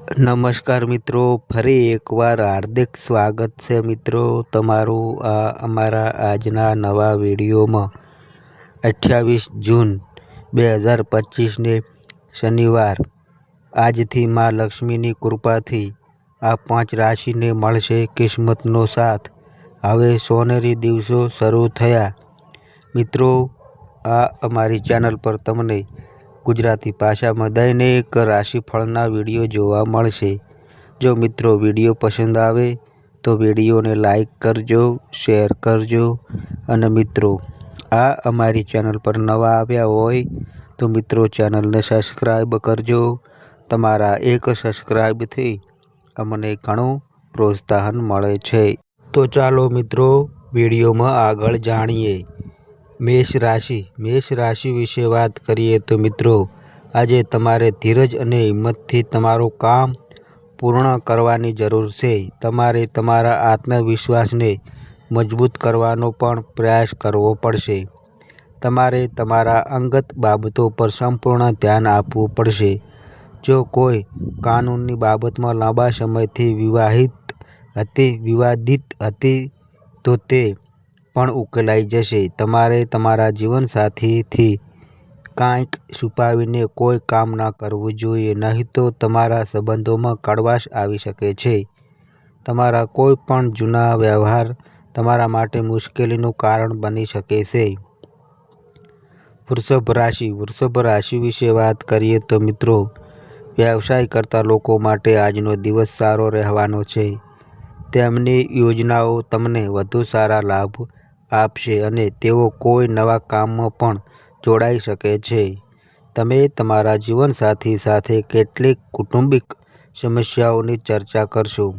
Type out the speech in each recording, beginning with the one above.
નમસ્કાર મિત્રો, ફરી એકવાર હાર્દિક સ્વાગત છે મિત્રો તમારું આ અમારા આજના નવા વિડીયોમાં. અઠ્યાવીસ જૂન બે હજાર પચીસને શનિવાર. આજથી મા લક્ષ્મીની કૃપાથી આ પાંચ રાશિને મળશે કિસ્મતનો સાથ. હવે સોનેરી દિવસો શરૂ થયા. મિત્રો, આ અમારી ચેનલ પર તમને ગુજરાતી ભાષામાં દૈનિક રાશિફળના વીડિયો જોવા મળશે. જો મિત્રો વીડિયો પસંદ આવે, તો વિડીયોને લાઈક કરજો, શેર કરજો. અને મિત્રો, આ અમારી ચેનલ પર નવા આવ્યા હોય, તો મિત્રો ચેનલને સબસ્ક્રાઈબ કરજો. તમારા એક સબસ્ક્રાઈબથી અમને ઘણું પ્રોત્સાહન મળે છે. તો ચાલો મિત્રો, વિડીયોમાં આગળ જાણીએ. મેષ રાશિ મેષ રાશિ વિશે વાત કરીએ તો મિત્રો, આજે તમારે ધીરજ અને હિંમતથી તમારું કામ પૂર્ણ કરવાની જરૂર છે. તમારે તમારા આત્મવિશ્વાસને મજબૂત કરવાનો પણ પ્રયાસ કરવો પડશે. તમારે તમારા અંગત બાબતો પર સંપૂર્ણ ધ્યાન આપવું પડશે. જો કોઈ કાનૂનની બાબતમાં લાંબા સમયથી વિવાહિત હતી, વિવાદિત હતી, તો તે પણ ઉકેલાઈ જશે. તમારે તમારા જીવનસાથીથી કાંઈક છુપાવીને કોઈ કામ ન કરવું જોઈએ, નહીં તો તમારા સંબંધોમાં કડવાશ આવી શકે છે. તમારા કોઈ પણ જૂના વ્યવહાર તમારા માટે મુશ્કેલીનું કારણ બની શકે છે. વૃષભ રાશિ વૃષભ રાશિ વિશે વાત કરીએ તો મિત્રો, વ્યવસાય કરતા લોકો માટે આજનો દિવસ સારો રહેવાનો છે. તેમની યોજનાઓ તમને વધુ સારા લાભ આપશે અને તેઓ કોઈ નવા કામમાં પણ જોડાઈ શકે છે. તમે તમારા જીવનસાથી સાથે કેટલીક કૌટુંબિક સમસ્યાઓની ચર્ચા કરશો.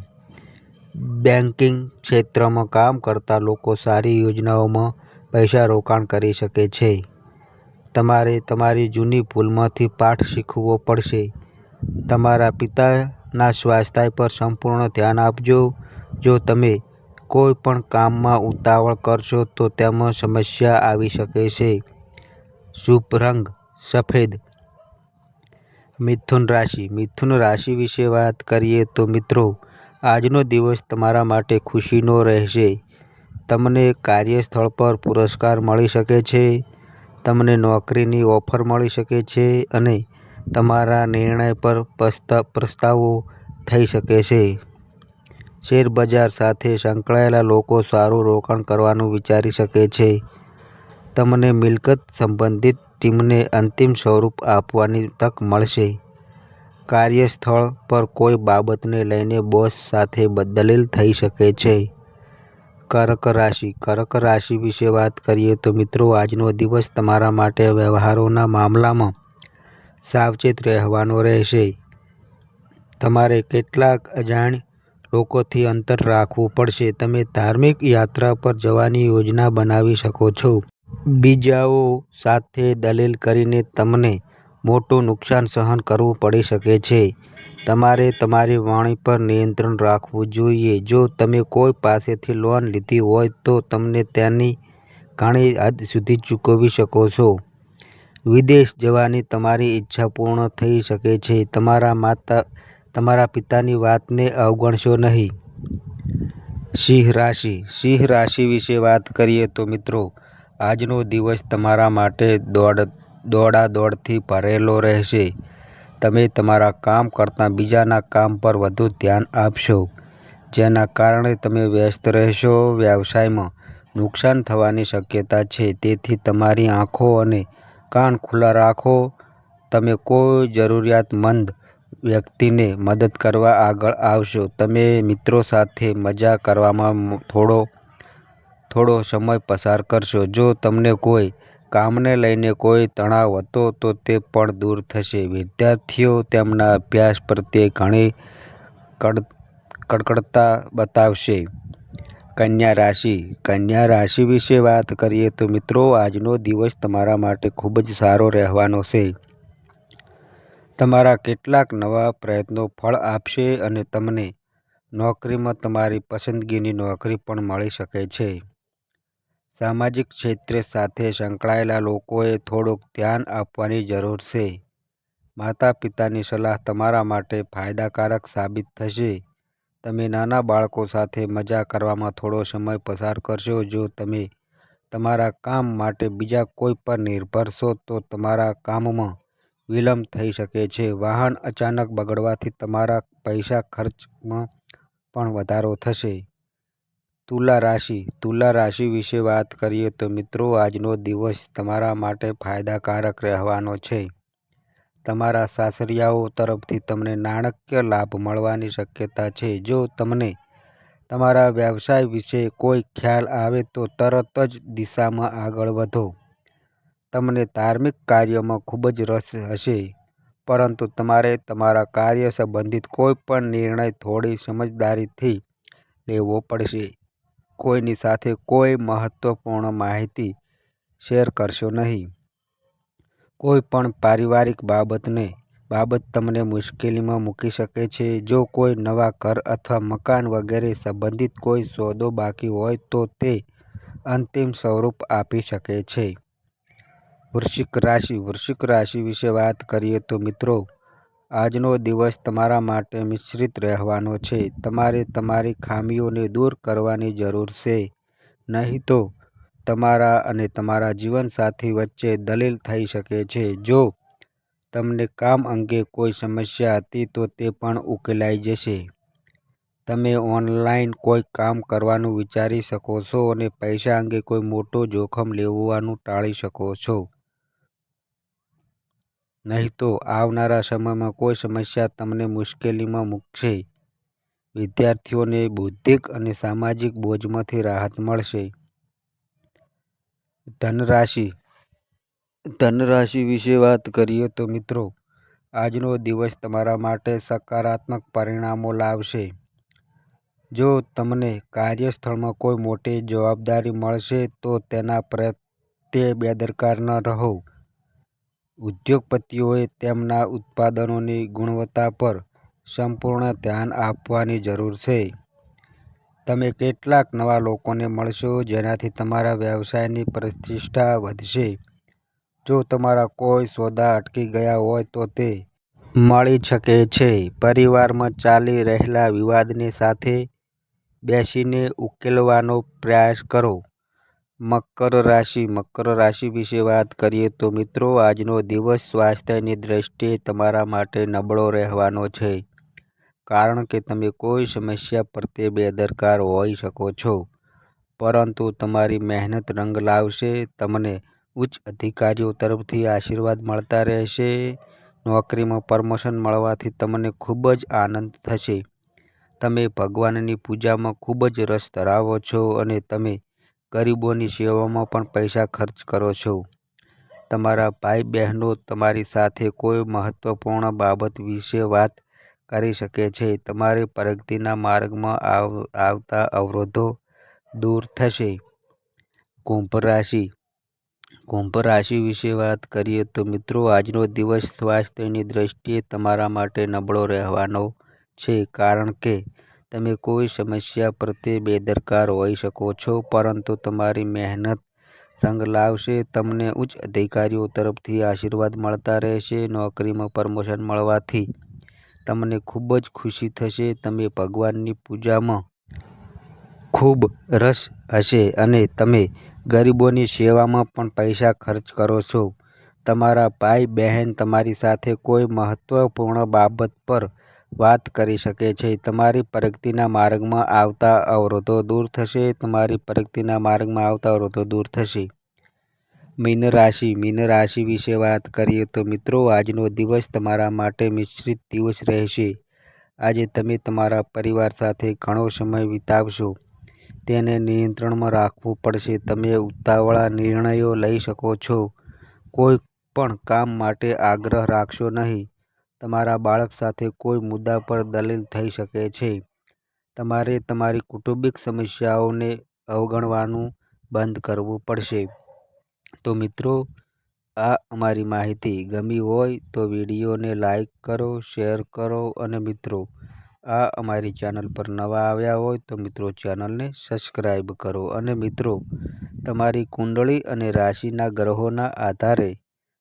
બેન્કિંગ ક્ષેત્રમાં કામ કરતા લોકો સારી યોજનાઓમાં પૈસા રોકાણ કરી શકે છે. તમારે તમારી જૂની ભૂલમાંથી પાઠ શીખવો પડશે. તમારા પિતાના સ્વાસ્થ્ય પર સંપૂર્ણ ધ્યાન આપજો. જો તમે કોઈ પણ કામમાં ઉતાવળ કરશો તો તેમાં સમસ્યા આવી શકે છે. શુભ રંગ, સફેદ. મિથુન રાશિ. મિથુન રાશિ વિશે વાત કરીએ તો મિત્રો, આજનો દિવસ તમારા માટે ખુશીનો રહેશે. તમને કાર્યસ્થળ પર પુરસ્કાર મળી શકે છે, તમને નોકરીની ઓફર મળી શકે છે અને તમારા નિર્ણય પર પ્રસ્તાવો થઈ શકે છે. શેરબજાર સાથે સંકળાયેલા લોકો સારું રોકાણ કરવાનું વિચારી શકે છે. તમને મિલકત સંબંધિત ટીમને અંતિમ સ્વરૂપ આપવાની તક મળશે. કાર્યસ્થળ પર કોઈ બાબતને લઈને બોસ સાથે દલીલ થઈ શકે છે. કર્ક રાશિ. કર્ક રાશિ વિશે વાત કરીએ તો મિત્રો, આજનો દિવસ તમારા માટે વ્યવહારોના મામલામાં સાવચેત રહેવાનો રહેશે. તમારે કેટલાક અજાણ લોકોથી અંતર રાખવું પડશે. તમે ધાર્મિક યાત્રા પર જવાની યોજના બનાવી શકો છો. બીજાઓ સાથે દલીલ કરીને તમને મોટું નુકસાન સહન કરવું પડી શકે છે. તમારે તમારી વાણી પર નિયંત્રણ રાખવું જોઈએ. જો તમે કોઈ પાસેથી લોન લીધી હોય તો તમને તેની ઘણી હદ સુધી ચૂકવી શકો છો. વિદેશ જવાની તમારી ઈચ્છા પૂર્ણ થઈ શકે છે. તમારા માતા તમારા પિતાની વાતને અવગણશો નહીં. સિંહ રાશિ. સિંહ રાશિ વિશે વાત કરીએ તો મિત્રો, આજનો દિવસ તમારા માટે દોડ, દોડાદોડથી ભરેલો રહેશે. તમે તમારા કામ કરતાં બીજાના કામ પર વધુ ધ્યાન આપશો, જેના કારણે તમે વ્યસ્ત રહેશો વ્યવસાયમાં. નુકસાન થવાની શક્યતા છે, તેથી તમારી આંખો અને કાન ખુલ્લા રાખો. તમે કોઈ જરૂરિયાતમંદ વ્યક્તિને મદદ કરવા આગળ આવશો. તમે મિત્રો સાથે મજા કરવામાં થોડો થોડો સમય પસાર કરશો. જો તમને કોઈ કામને લઈને કોઈ તણાવ હતો, તો તે પણ દૂર થશે. વિદ્યાર્થીઓ તેમના અભ્યાસ પ્રત્યે ઘણી કડકડતા બતાવશે. કન્યા રાશિ. કન્યા રાશિ વિશે વાત કરીએ તો મિત્રો, આજનો દિવસ તમારા માટે ખૂબ જ સારો રહેવાનો છે. તમારા કેટલાક નવા પ્રયત્નો ફળ આપશે અને તમને નોકરીમાં તમારી પસંદગીની નોકરી પણ મળી શકે છે. સામાજિક ક્ષેત્રે સાથે સંકળાયેલા લોકોએ થોડુંક ધ્યાન આપવાની જરૂર છે. માતા પિતાની સલાહ તમારા માટે ફાયદાકારક સાબિત થશે. તમે નાના બાળકો સાથે મજા કરવામાં થોડો સમય પસાર કરશો. જો તમે તમારા કામ માટે બીજા કોઈ પર નિર્ભરશો તો તમારા કામમાં વિલંબ થઈ શકે છે. વાહન અચાનક બગડવાથી તમારા પૈસા ખર્ચમાં પણ વધારો થશે. તુલા રાશિ. તુલા રાશિ વિશે વાત કરીએ તો મિત્રો, આજનો દિવસ તમારા માટે ફાયદાકારક રહેવાનો છે. તમારા સાસરિયાઓ તરફથી તમને નાણાકીય લાભ મળવાની શક્યતા છે. જો તમને તમારા વ્યવસાય વિશે કોઈ ખ્યાલ આવે તો તરત જ દિશામાં આગળ વધો. તમને ધાર્મિક કાર્યોમાં ખૂબ જ રસ હશે. પરંતુ તમારે તમારા કાર્ય સંબંધિત કોઈ પણ નિર્ણય થોડી સમજદારીથી લેવો પડશે. કોઈની સાથે કોઈ મહત્વપૂર્ણ માહિતી શેર કરશો નહીં. કોઈ પણ પારિવારિક બાબતને, બાબત તમને મુશ્કેલીમાં મૂકી શકે છે. જો કોઈ નવા ઘર અથવા મકાન વગેરે સંબંધિત કોઈ સોદો બાકી હોય તો તે અંતિમ સ્વરૂપ આપી શકે છે. વૃશ્ચિક રાશિ વૃશ્ચિક રાશિ વિશે વાત કરીએ તો મિત્રો, આજનો દિવસ તમારા માટે મિશ્રિત રહેવાનો છે. તમારે તમારી ખામીઓને દૂર કરવાની જરૂર છે. નહીં તો તમારા અને તમારા જીવનસાથી વચ્ચે દલીલ થઈ શકે છે. જો તમને કામ અંગે કોઈ સમસ્યા હતી તો તે પણ ઉકેલાઈ જશે. તમે ઓનલાઈન કોઈ કામ કરવાનું વિચારી શકો છો અને પૈસા અંગે કોઈ મોટો જોખમ લેવાનું ટાળી શકો છો. નહીં તો આવનારા સમયમાં કોઈ સમસ્યા તમને મુશ્કેલીમાં મૂકશે. વિદ્યાર્થીઓને બૌદ્ધિક અને સામાજિક બોજમાંથી રાહત મળશે. ધનરાશિ. ધનરાશિ વિશે વાત કરીએ તો મિત્રો, આજનો દિવસ તમારા માટે સકારાત્મક પરિણામો લાવશે. જો તમને કાર્યસ્થળમાં કોઈ મોટી જવાબદારી મળશે, તો તેના પ્રત્યે બેદરકાર ન રહો. ઉદ્યોગપતિઓએ તેમના ઉત્પાદનોની ગુણવત્તા પર સંપૂર્ણ ધ્યાન આપવાની જરૂર છે. તમે કેટલાક નવા લોકોને મળશો જેનાથી તમારા વ્યવસાયની પ્રતિષ્ઠા વધશે. જો તમારા કોઈ સોદા અટકી ગયા હોય તો તે મળી શકે છે. પરિવારમાં ચાલી રહેલા વિવાદને સાથે બેસીને ઉકેલવાનો પ્રયાસ કરો. મકર રાશિ. મકર રાશિ વિશે વાત કરીએ તો મિત્રો, આજનો દિવસ સ્વાસ્થ્યની દ્રષ્ટિએ તમારા માટે નબળો રહેવાનો છે. કારણ કે તમે કોઈ સમસ્યા પ્રત્યે બેદરકાર હોઈ શકો છો. પરંતુ તમારી મહેનત રંગ લાવશે, તમને ઉચ્ચ અધિકારીઓ તરફથી આશીર્વાદ મળતા રહેશે, નોકરીમાં પ્રમોશન મળવાથી તમને ખૂબ જ આનંદ થશે. તમે ભગવાનની પૂજામાં ખૂબ જ રસ ધરાવો છો અને તમે ગરીબોની સેવામાં પણ પૈસા ખર્ચ કરો છો. તમારા ભાઈ બહેનો તમારી સાથે કોઈ મહત્વપૂર્ણ બાબત વિશે વાત કરી શકે છે. તમારી પ્રગતિના માર્ગમાં આવતા અવરોધો દૂર થશે. કુંભ રાશિ. કુંભ રાશિ વિશે વાત કરીએ તો મિત્રો, આજનો દિવસ સ્વાસ્થ્યની દ્રષ્ટિએ તમારા માટે નબળો રહેવાનો છે. કારણ કે તમે કોઈ સમસ્યા પ્રત્યે બેદરકાર હોઈ શકો છો, પરંતુ તમારી મહેનત રંગ લાવશે, તમને ઉચ્ચ અધિકારીઓ તરફથી આશીર્વાદ મળતા રહેશે, નોકરીમાં પ્રમોશન મળવાથી તમને ખૂબ જ ખુશી થશે, તમે ભગવાનની પૂજામાં ખૂબ રસ હશે અને તમે ગરીબોની સેવામાં પણ પૈસા ખર્ચ કરો છો. તમારા ભાઈ બહેન તમારી સાથે કોઈ મહત્ત્વપૂર્ણ બાબત પર વાત કરી શકે છે. તમારી પ્રગતિના માર્ગમાં આવતા અવરોધો દૂર થશે. તમારી પ્રગતિના માર્ગમાં આવતા અવરોધો દૂર થશે. મીન રાશિ મીન રાશિ વિશે વાત કરીએ તો મિત્રો, આજનો દિવસ તમારા માટે મિશ્રિત દિવસ રહેશે. આજે તમે તમારા પરિવાર સાથે ઘણો સમય વિતાવશો. તેને નિયંત્રણમાં રાખવું પડશે. તમે ઉતાવળા નિર્ણયો લઈ શકો છો. કોઈ પણ કામ માટે આગ્રહ રાખશો નહીં. તમારા બાળક સાથે કોઈ મુદ્દા પર દલીલ થઈ શકે છે. તમારે તમારી કૌટુંબિક સમસ્યાઓને અવગણવાનું બંધ કરવું પડશે. તો મિત્રો, આ અમારી માહિતી ગમી હોય તો વિડીયોને લાઈક કરો, શેર કરો અને મિત્રો, આ અમારી ચેનલ પર નવા આવ્યા હોય તો મિત્રો ચેનલને સબસ્ક્રાઈબ કરો. અને મિત્રો, તમારી કુંડળી અને રાશિના ગ્રહોના આધારે